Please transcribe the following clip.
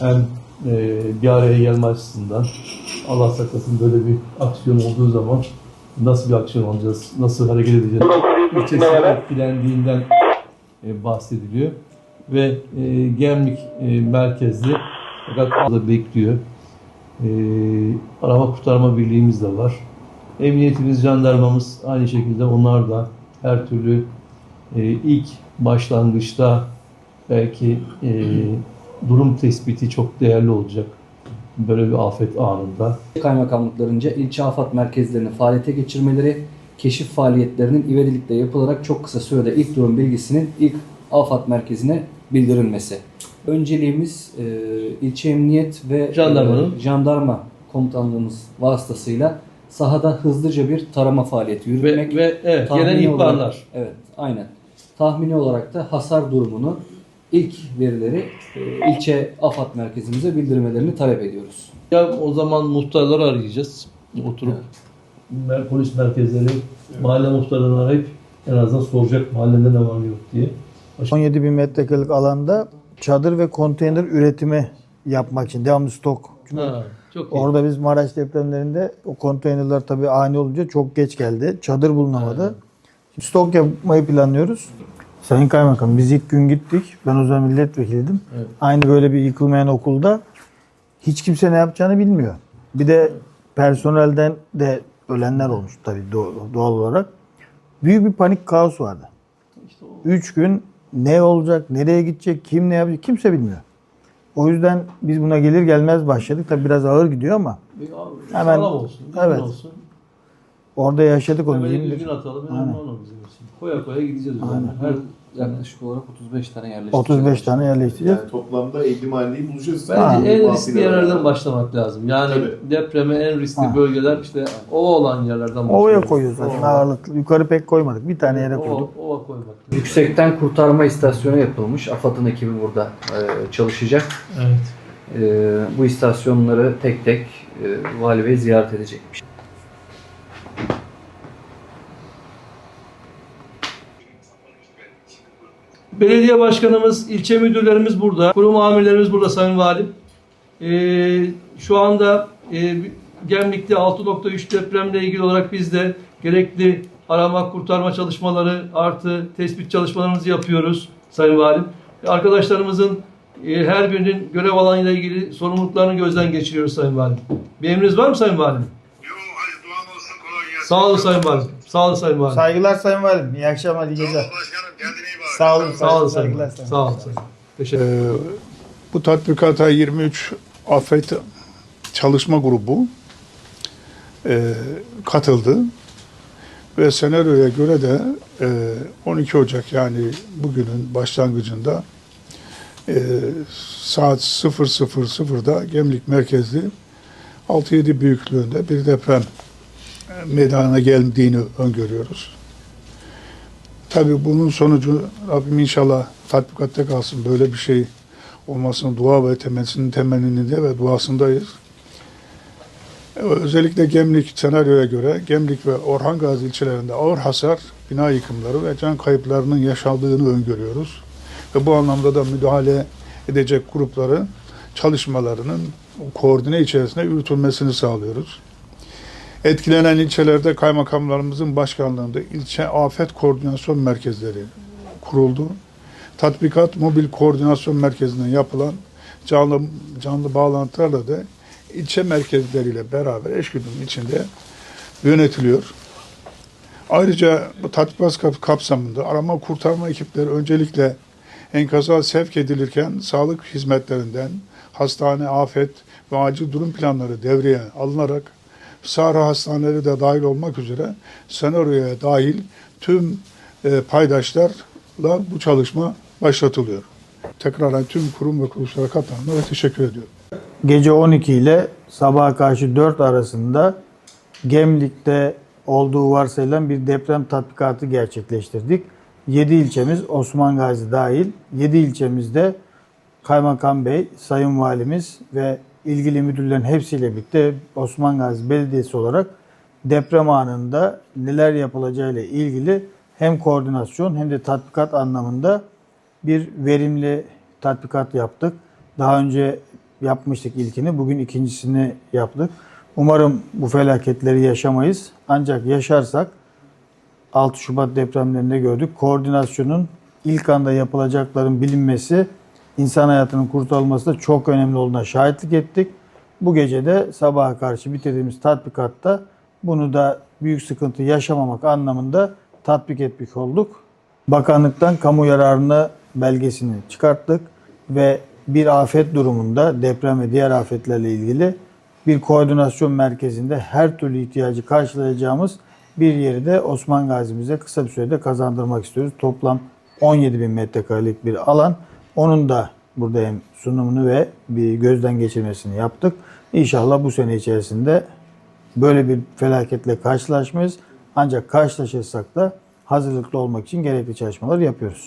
hem e, bir araya gelme açısından Allah saklasın böyle bir aksiyon olduğu zaman nasıl bir aksiyon alacağız, nasıl hareket edeceğiz, ilçesi etkilendiğinden bahsediliyor. Ve e, Gemlik e, merkezli fakat da bekliyor. E, arama kurtarma birliğimiz de var. Emniyetimiz, jandarmamız aynı şekilde onlar da her türlü e, ilk başlangıçta belki e, durum tespiti çok değerli olacak. Böyle bir afet anında. Kaymakamlıklarınca ilçe afet merkezlerini faaliyete geçirmeleri, keşif faaliyetlerinin ivedilikle yapılarak çok kısa sürede ilk durum bilgisinin ilk afet merkezine bildirilmesi. Önceliğimiz e, ilçe emniyet ve Jandarmanın. e, jandarma komutanlığımız vasıtasıyla sahada hızlıca bir tarama faaliyeti yürütmek. Ve, ve evet, Tahmini gelen ihbarlar. Olarak, evet, aynen. Tahmini olarak da hasar durumunu ilk verileri e, ilçe afet merkezimize bildirmelerini talep ediyoruz. Ya o zaman muhtarları arayacağız. Oturup mer- polis merkezleri, mahalle muhtarlarını arayıp en azından soracak mahallede ne var yok diye. 17 bin metrekarelik alanda çadır ve konteyner üretimi yapmak için devamlı stok. Çünkü Ha, çok iyi. orada biz Maraş depremlerinde o konteynerler tabii ani olunca çok geç geldi. Çadır bulunamadı. Şimdi stok yapmayı planlıyoruz. Sayın Kaymakam biz ilk gün gittik. Ben o zaman milletvekiliydim. Evet. Aynı böyle bir yıkılmayan okulda hiç kimse ne yapacağını bilmiyor. Bir de personelden de ölenler olmuş tabii doğ- doğal olarak. Büyük bir panik kaos vardı. İşte o- Üç gün ne olacak, nereye gidecek, kim ne yapacak kimse bilmiyor. O yüzden biz buna gelir gelmez başladık. Tabii biraz ağır gidiyor ama Bir abi, Hemen- olsun, evet. olsun. orada yaşadık onu. Hemen Yirmi- düzgün atalım, önemli Aynen. olan bizim için. Koya koya gideceğiz. yani. Her, Yaklaşık olarak 35 tane yerleştireceğiz. 35 tane yerleştireceğiz. Yani toplamda 50 mahalleyi bulacağız. Bence Ha. en riskli yerlerden başlamak lazım. Yani Tabii. depreme en riskli Ha. bölgeler işte ova olan yerlerden başlıyor. Ovaya koyuyoruz zaten Ova. ağırlıklı. Yukarı pek koymadık. Bir tane yere Ova, koyduk. ova koymak. Yüksekten kurtarma istasyonu yapılmış. AFAD'ın ekibi burada e, çalışacak. Evet. E, bu istasyonları tek tek e, Vali Bey ziyaret edecekmiş. Belediye başkanımız, ilçe müdürlerimiz burada, kurum amirlerimiz burada Sayın Valim. Ee, şu anda e, Gemlik'te 6.3 depremle ilgili olarak biz de gerekli arama kurtarma çalışmaları artı tespit çalışmalarımızı yapıyoruz Sayın Valim. Arkadaşlarımızın e, her birinin görev alanıyla ilgili sorumluluklarını gözden geçiriyoruz Sayın Valim. Bir emriniz var mı Sayın Valim? Olsun kolay gelsin. Sağ olun Sayın Valim. Sağ olun Sayın Valim. Saygılar Sayın Valim. İyi akşamlar, iyi Sağ geceler. olun başkanım kendine iyi bak. Sağ olun. Sağ olun Sayın Valim. Sağ olun. Sayın Valim. Teşekkür ederim. Ee, bu tatbikata 23 afet çalışma grubu e, katıldı ve senaryoya göre de e, 12 Ocak yani bugünün başlangıcında e, saat 00.00'da Gemlik merkezli 6-7 büyüklüğünde bir deprem meydana geldiğini öngörüyoruz. Tabii bunun sonucu Rabbim inşallah tatbikatta kalsın. Böyle bir şey olmasını dua ve temennisinin temenninde ve duasındayız. Ee, Özellikle Gemlik senaryoya göre Gemlik ve Orhan Gazi ilçelerinde ağır hasar, bina yıkımları ve can kayıplarının yaşandığını öngörüyoruz. Ve bu anlamda da müdahale edecek grupların çalışmalarının koordine içerisinde yürütülmesini sağlıyoruz. Etkilenen ilçelerde kaymakamlarımızın başkanlığında ilçe afet koordinasyon merkezleri kuruldu. Tatbikat mobil koordinasyon merkezinden yapılan canlı canlı bağlantılarla da ilçe merkezleriyle beraber eşgüdümün içinde yönetiliyor. Ayrıca bu tatbikat kap- kapsamında arama kurtarma ekipleri öncelikle enkaza sevk edilirken sağlık hizmetlerinden hastane, afet ve acil durum planları devreye alınarak Sahra hastaneleri de dahil olmak üzere senaryoya dahil tüm e, paydaşlarla bu çalışma başlatılıyor. Tekraren tüm kurum ve kuruluşlara katılanlara teşekkür ediyorum. Gece 12 ile sabaha karşı 4 arasında Gemlik'te olduğu varsayılan bir deprem tatbikatı gerçekleştirdik. 7 ilçemiz Osman Gazi dahil 7 ilçemizde Kaymakam Bey, Sayın Valimiz ve ilgili müdürlerin hepsiyle birlikte Osman Gazi Belediyesi olarak deprem anında neler yapılacağıyla ilgili hem koordinasyon hem de tatbikat anlamında bir verimli tatbikat yaptık. Daha önce yapmıştık ilkini, bugün ikincisini yaptık. Umarım bu felaketleri yaşamayız. Ancak yaşarsak 6 Şubat depremlerinde gördük. Koordinasyonun ilk anda yapılacakların bilinmesi, insan hayatının kurtarılması da çok önemli olduğuna şahitlik ettik. Bu gece de sabaha karşı bitirdiğimiz tatbikatta bunu da büyük sıkıntı yaşamamak anlamında tatbik etmiş olduk. Bakanlıktan kamu yararına belgesini çıkarttık ve bir afet durumunda deprem ve diğer afetlerle ilgili bir koordinasyon merkezinde her türlü ihtiyacı karşılayacağımız bir yeri de Osman Gazi'mize kısa bir sürede kazandırmak istiyoruz. Toplam 17 bin metrekarelik bir alan. Onun da burada hem sunumunu ve bir gözden geçirmesini yaptık. İnşallah bu sene içerisinde böyle bir felaketle karşılaşmayız. Ancak karşılaşırsak da hazırlıklı olmak için gerekli çalışmalar yapıyoruz.